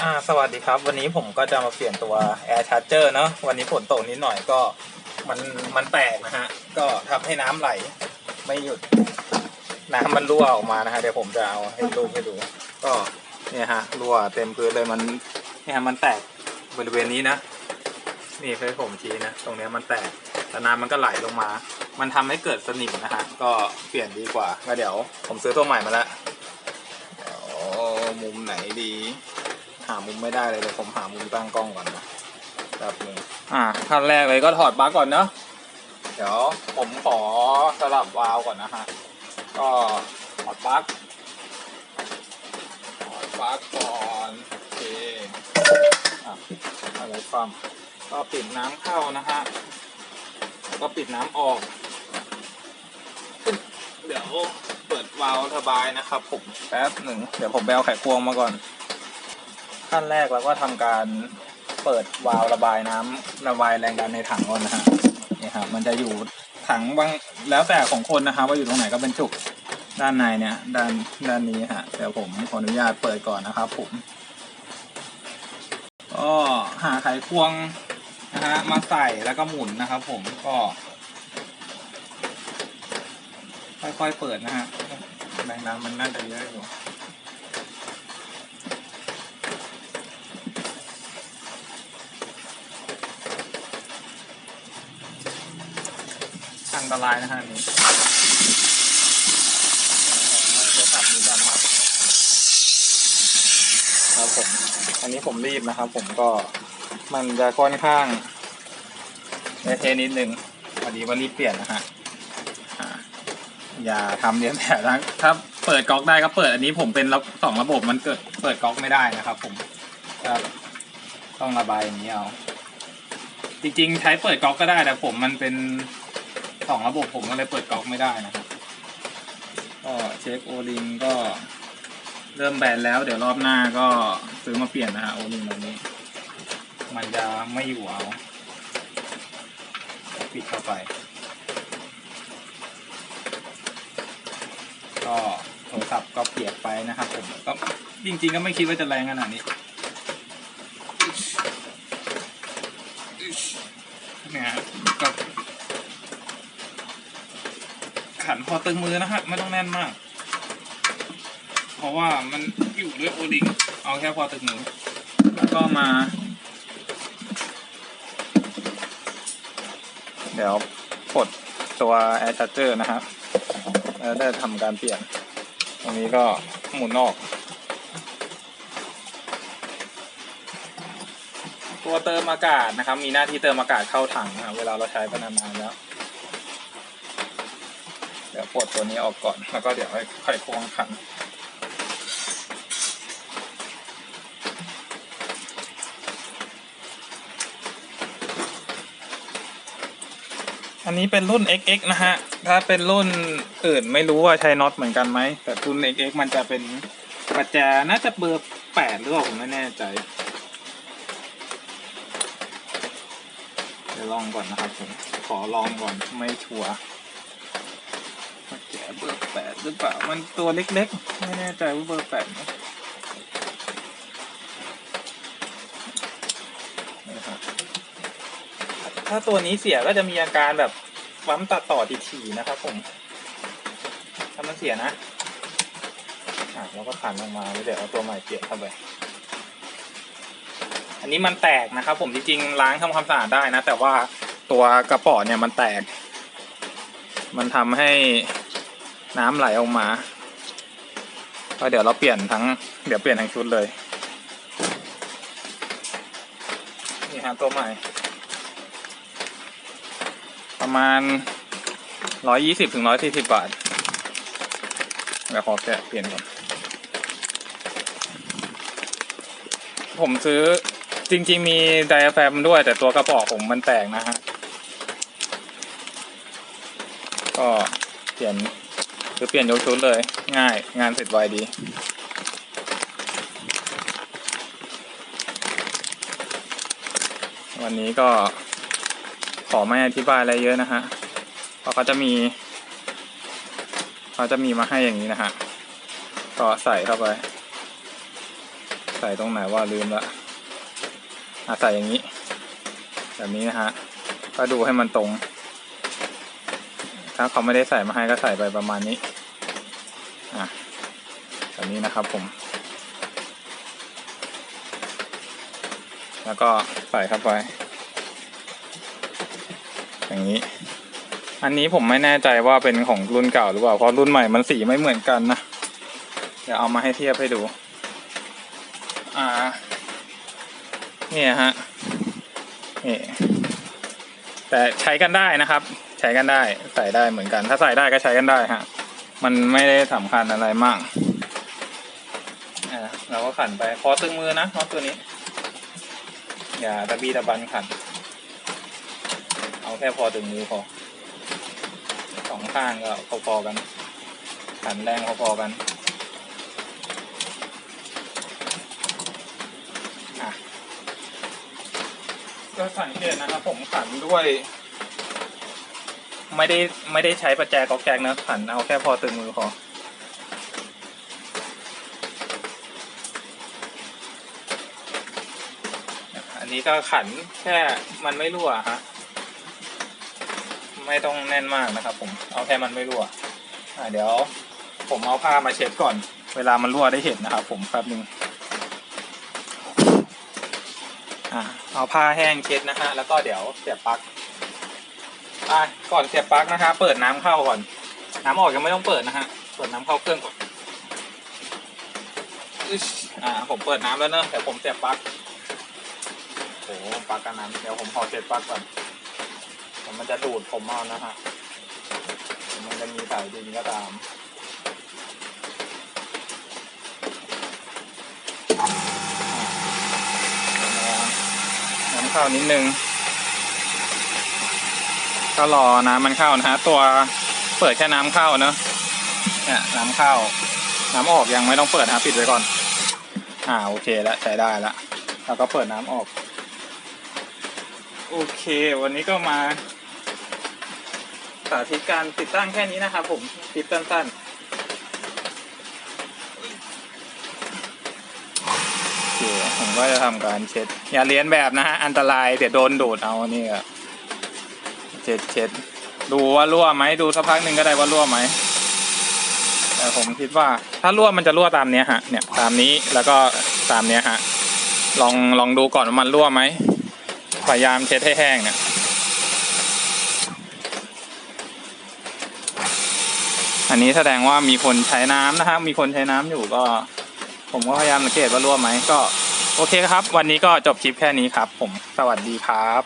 อ่าสวัสดีครับ วันนี้ผมก็จะมาเปลี่ยนตัว Air Charger เนาะวันนี้ฝนตกนิดหน่อยก็มันมันแตกนะฮะ ก็ทำให้น้ำไหล ไม่หยุด น้ำมันรั่วออกมานะฮะเดี๋ยวผมจะเอาให้รูให้ดู ก็เนี่ยฮะรั่วเต็มพื้นเลยมันเนี่ยมันแตกบริเวณนี้นะ นี่เคยผมชี้นะ ตรงเนี้ยมันแตกแต่น้ำมันก็ไหลลงมา มันทำให้เกิดสนิมนะฮะก็เปลี่ยนดีกว่าก็เดี๋ยว ผมซื้อตัวใหม่มาแล้วเดี๋ยวมุมไหนดี หามุมไม่ได้เลยเดี๋ยวผมหามุมตั้งกล้องก่อนนะแบบนึงอ่าขั้นแรกเลยก็ถอดปลั๊กก่อนเนาะเดี๋ยวผมขอสลับวาล์วก่อนนะฮะก็ถอดปลั๊กถอดปลั๊กก่อนโอเคอะอะไรความก็ปิดน้ำเข้านะฮะแล้วก็ปิดน้ำออก เดี๋ยวเปิดวาล์วระบายนะครับผมแป๊บหนึ่งเดี๋ยวผมไปเอาไขควงมาก่อน ขั้นแรกเราก็ทำการเปิดวาล์วระบายน้ำระบายแรงดันในถังก่อนนะฮะนี่ครับมันจะอยู่ถังบางแล้วแต่ของคนนะครับว่าอยู่ตรงไหนก็เป็นจุกด้านในเนี่ยด้านด้านนี้ฮะเดี๋ยวผมขออนุญาตเปิดก่อนนะครับผมก็หาไขควงนะฮะมาใส่แล้วก็หมุนนะครับ ผมก็ค่อยๆเปิดนะฮะแรงดันมันน่าจะเยอะอยู่ อันตรายนะฮะนี้จะตัดมือกันครับครับผม อันนี้ผมรีบนะครับ ผมก็มันจะค่อนข้างเละเทนิดนึงวันนี้วันรีบเปลี่ยนนะฮะอย่าทำเรียนแบบนะถ้าเปิดก๊อกได้ก็เปิดอันนี้ผมเป็นระสองระบบมันเกิดเปิดก๊อกไม่ได้นะครับ ผมก็ต้องระบายอย่างนี้เอาจริงๆใช้เปิดก๊อกก็ได้แต่ผมมันเป็น สองระบบผมก็เลยเปิดก๊อกไม่ได้นะครับก็เช็คโอลิงก็เริ่มแบนแล้ว เดี๋ยวรอบหน้าก็ซื้อมาเปลี่ยนนะฮะโอลิงแบบนี้ มันจะไม่อยู่เอาปิดเข้าไป ก็โทรศัพท์ก็เปียกไปนะครับผมก็จริงๆก็ไม่คิดว่าจะแรงขนาดนี้เนี่ยก็ ขันพอตึงมือนะฮะ ไม่ต้องแน่นมาก เพราะว่ามันอยู่ด้วยโอลิงเอาแค่พอตึงมือ แล้วก็มา เดี๋ยวกดตัว Air Charger นะครับแล้วได้ทำการเปลี่ยน ตรงนี้ก็หมุนออก ตัวเติมอากาศนะครับ มีหน้าที่เติมอากาศเข้าถังนะครับเวลาเราใช้ไปนานๆแล้ว เดี๋ยวปลดตัวนี้ออกก่อน แล้วก็เดี๋ยวให้ไขควงขันอันนี้เป็นรุ่น XX นะฮะ ถ้าเป็นรุ่นอื่นไม่รู้ว่าใช้น็อตเหมือนกันไหม แต่รุ่น XX มันจะเป็นประแจน่าจะเบอร์แปดหรือเปล่าผมไม่แน่ใจ เดี๋ยวลองก่อนนะครับผม ขอลองก่อนไม่ชัวร์ เบอร์แปดหรือเปล่า มันตัวเล็กๆ ไม่แน่ใจว่าเบอร์แปดนี่ครับ ถ้าตัวนี้เสียก็จะมีอาการแบบปั๊มตัดต่อทีๆนะครับผมถ้ามันเสียนะ อะเราก็ขันออกมาแล้วเดี๋ยวเอาตัวใหม่เปลี่ยนเข้าไปอันนี้มันแตกนะครับผมจริงๆล้างทำความสะอาดได้นะ แต่ว่าตัวกระป๋อเนี่ยมันแตก มันทำให้ น้ำไหลออกมาก็เดี๋ยวเราเปลี่ยนทั้งเดี๋ยวเปลี่ยนทั้งชุดเลย นี่ฮะตัวใหม่ ประมาณร้อยยี่สิบถึงร้อยสี่สิบบาทเดี๋ยวขอแกะเปลี่ยนก่อน ผมซื้อจริงๆมีไดอะแฟมด้วย แต่ตัวกระป๋อผมมันแตกนะฮะ ก็เปลี่ยน คือเปลี่ยนยกชุดเลย ง่ายงานเสร็จไวดี วันนี้ก็ขอไม่อธิบายอะไรเยอะนะฮะเพราะเขาจะมีเขาจะมีมาให้อย่างนี้นะฮะก็ใส่เข้าไป ใส่ส่ตรงไหนว่าลืมละอะใส่อย่างนี้ แบบนี้นะฮะก็ดูให้มันตรง ถ้าเขาไม่ได้ใส่มาให้ก็ใส่ไปประมาณนี้ อะแบบนี้นะครับผม แล้วก็ใส่เข้าไป อย่างนี้ อันนี้ผมไม่แน่ใจว่าเป็นของรุ่นเก่าหรือเปล่า เพราะรุ่นใหม่มันสีไม่เหมือนกันนะ เดี๋ยวเอามาให้เทียบให้ดู อ่า เนี่ยฮะ นี่ แต่ใช้กันได้นะครับ ใช้กันได้ใส่ได้เหมือนกัน ถ้าใส่ได้ก็ใช้กันได้ฮะมันไม่ได้สำคัญอะไรมากอ่าเราก็ขันไปพอตึงมือนะน็อตตัวนี้ อย่าตะบีตะบันขัน เอาแค่พอตึงมือพอสองข้างก็พอๆกันขันแรงพอๆกัน ก็สังเกตนะครับผมขันด้วย ไม่ได้ไม่ได้ใช้ประแจกอกแก๊กนะขันเอาแค่พอตึงมือพออันนี้ก็ขันแค่มันไม่รั่วฮะไม่ต้องแน่นมากนะครับ ผมเอาแค่มันไม่รั่วอ่าเดี๋ยว ผมเอาผ้ามาเช็ดก่อน เวลามันรั่วได้เห็นนะครับ ผมแป๊บนึง อ่าเอาผ้าแห้งเช็ดนะฮะแล้วก็เดี๋ยวเสียบปลั๊กอ่าก่อนเสียบปลั๊กนะฮะเปิดน้ำเข้าก่อน น้ำออกยังไม่ต้องเปิดนะฮะเปิดน้ำเข้าเครื่องก่อนอึ๊ชอ่าผมเปิดน้ำแล้วเนอะแต่ผมเสียบปลั๊กโอ้ปลั๊กกันน้ำเดี๋ยวผมขอเช็ดปลั๊กก่อนมันจะดูดผมเอานะฮะมันจะมีสายดินก็ตาม น้ำ เข้านิดนึง ก็รอน้ำมันเข้านะฮะ ตัวเปิดแค่น้ำเข้าเนอะเนี่ยน้ำเข้า น้ำออกยังไม่ต้องเปิดนะปิดไว้ก่อน อ่าโอเคแล้วใช้ได้แล้วแล้วก็เปิดน้ำออก โอเค วันนี้ก็มาสาธิตการติดตั้งแค่นี้นะครับผมคลิปสั้นๆ โอเค ผมก็จะทำการเช็ด อย่าเลียนแบบนะฮะ อันตรายเดี๋ยวโดนดูดเอานี่ก็เช็ดเช็ดดูว่ารั่วไหมดูสักพักหนึ่งก็ได้ว่ารั่วไหมแต่ผมคิดว่าถ้ารั่วมันจะรั่วตามเนี้ยฮะเนี่ยตามนี้แล้วก็ตามเนี้ยฮะลองลองดูก่อนว่ามันรั่วไหมพยายามเช็ดให้แห้งเนี่ยอันนี้แสดงว่ามีคนใช้น้ำนะฮะมีคนใช้น้ำอยู่ก็ ผมก็พยายามสังเกตว่ารั่วไหมก็ โอเคครับ วันนี้ก็จบคลิปแค่นี้ครับ ผมสวัสดีครับ